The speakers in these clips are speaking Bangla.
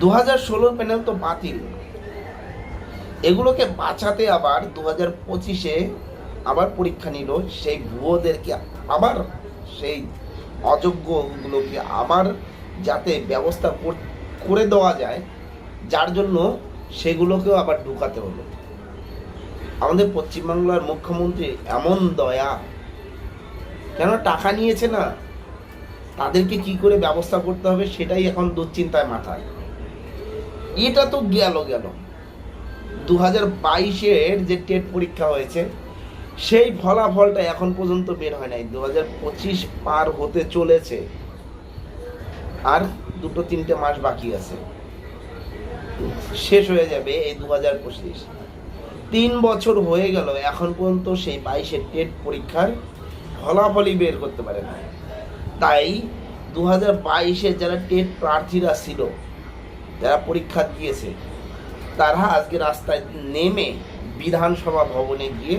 দু হাজার ষোলোর প্যানেল তো বাতিল। এগুলোকে বাঁচাতে আবার দু হাজার পঁচিশে আবার পরীক্ষা নিল সেই ভুয়োদেরকে আবার, সেই অযোগ্যগুলোকে আবার যাতে ব্যবস্থা কর- করে দেওয়া যায়, যার জন্য সেগুলোকেও আবার ঢুকাতে হলো। আমাদের পশ্চিমবাংলার মুখ্যমন্ত্রী এমন দয়া, কেন টাকা নিয়েছে না? তাদেরকে কি করে ব্যবস্থা করতে হবে সেটাই এখন দুশ্চিন্তায় মাথায়। এটা তো গেল গেল। দু হাজার বাইশের যে টেট পরীক্ষা হয়েছে, সেই ফলাফলটা এখন পর্যন্ত বের হয় নাই। দু হাজার পঁচিশ পার হতে চলেছে। আর দুটো তিনটে মাস বাকি আছে। শেষ হয়ে যাবে এই দু হাজার পঁচিশ। তিন বছর হয়ে গেল, এখন পর্যন্ত সেই বাইশের টেট পরীক্ষার ফলাফলই বের করতে পারে না তাই দু হাজার বাইশে যারা টেট প্রার্থীরা ছিল যারা পরীক্ষা দিয়েছে, তারা আজকে রাস্তায় নেমে বিধানসভা ভবনে গিয়ে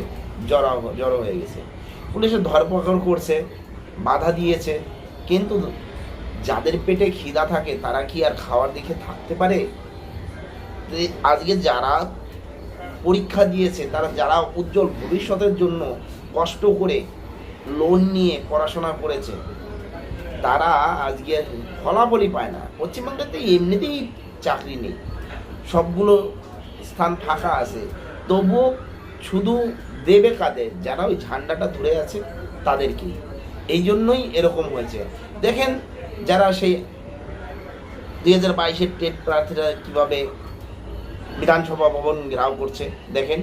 জড়ো জড়ো হয়ে গেছে। পুলিশে ধরপকড় করছে, বাধা দিয়েছে, কিন্তু যাদের পেটে খিদা থাকে, তারা কি আর খাওয়ার দিকে থাকতে পারে? আজকে যারা পরীক্ষা দিয়েছে, তারা যারা উজ্জ্বল ভবিষ্যতের জন্য কষ্ট করে লোন নিয়ে পড়াশোনা করেছে, তারা আজকে ফলাফলই পায় না। পশ্চিমবঙ্গে তো এমনিতেই চাকরি নেই। সবগুলো স্থান ফাঁকা আছে। তবুও শুধু দেবে কাদের? যারা ওই ঝান্ডাটা ধরে আছে, তাদেরকে। এই জন্যই এরকম হয়েছে। দেখেন, যারা সেই দুই হাজার বাইশের টেট প্রার্থীরা কীভাবে বিধানসভা ভবন ঘেরাও করছে, দেখেন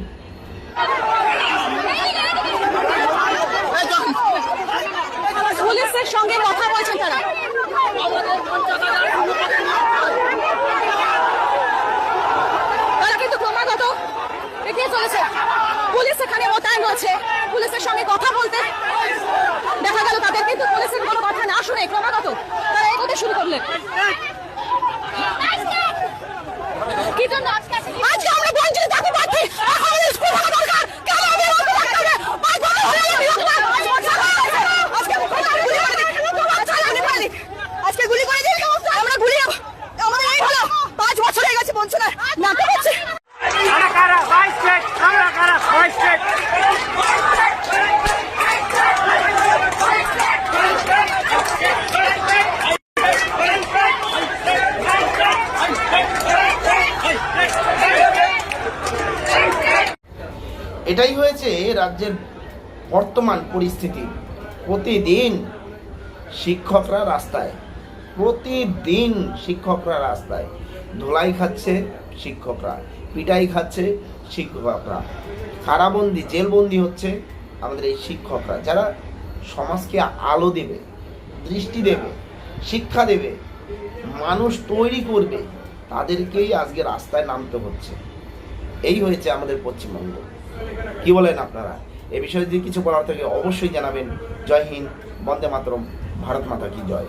পুলিশের সঙ্গে কথা বলছেন তারা তারা কিন্তু ক্রমাগত এগিয়ে চলেছে এখানে মোতায়েন হয়েছে পুলিশের সঙ্গে কথা বলতে দেখা গেল তাদের কিন্তু পুলিশের কোনো কথা না শুনে ক্রমাগত তারা এগোতে শুরু করলেন। আজকে আমরা বঞ্চিত জাতি পারছি আমাদের স্কুল হওয়া দরকার কেন আমাদের অন্য থাকতে হবে আজ বড় হয়ে আমি বিরক্ত। আজকে মুখ্যমন্ত্রী গুলি করে দিন। আজকে গুলি করে দিন। আজকে গুলি করে দিন আমরা গুলি আমাদের এই হলো পাঁচ বছর হয়ে গেছে বঞ্চনার নাটক হচ্ছে কারা কারা বাইশ স্টেট কারা কারা বাইশ স্টেট এটাই হয়েছে রাজ্যের বর্তমান পরিস্থিতি। প্রতিদিন শিক্ষকরা রাস্তায়, প্রতিদিন শিক্ষকরা রাস্তায় ধোলাই খাচ্ছে শিক্ষকরা, পিটাই খাচ্ছে শিক্ষকরা। কারাবন্দি, জেলবন্দি হচ্ছে আমাদের এই শিক্ষকরা, যারা সমাজকে আলো দেবে, দৃষ্টি দেবে, শিক্ষা দেবে, মানুষ তৈরি করবে, তাদেরকেই আজকে রাস্তায় নামতে হচ্ছে। এই হয়েছে আমাদের পশ্চিমবঙ্গ। কি বলেন আপনারা? এ বিষয়ে যদি কিছু বলার থাকে, অবশ্যই জানাবেন। জয় হিন্দ, বন্দে মাতরম, ভারত মাতা কি জয়।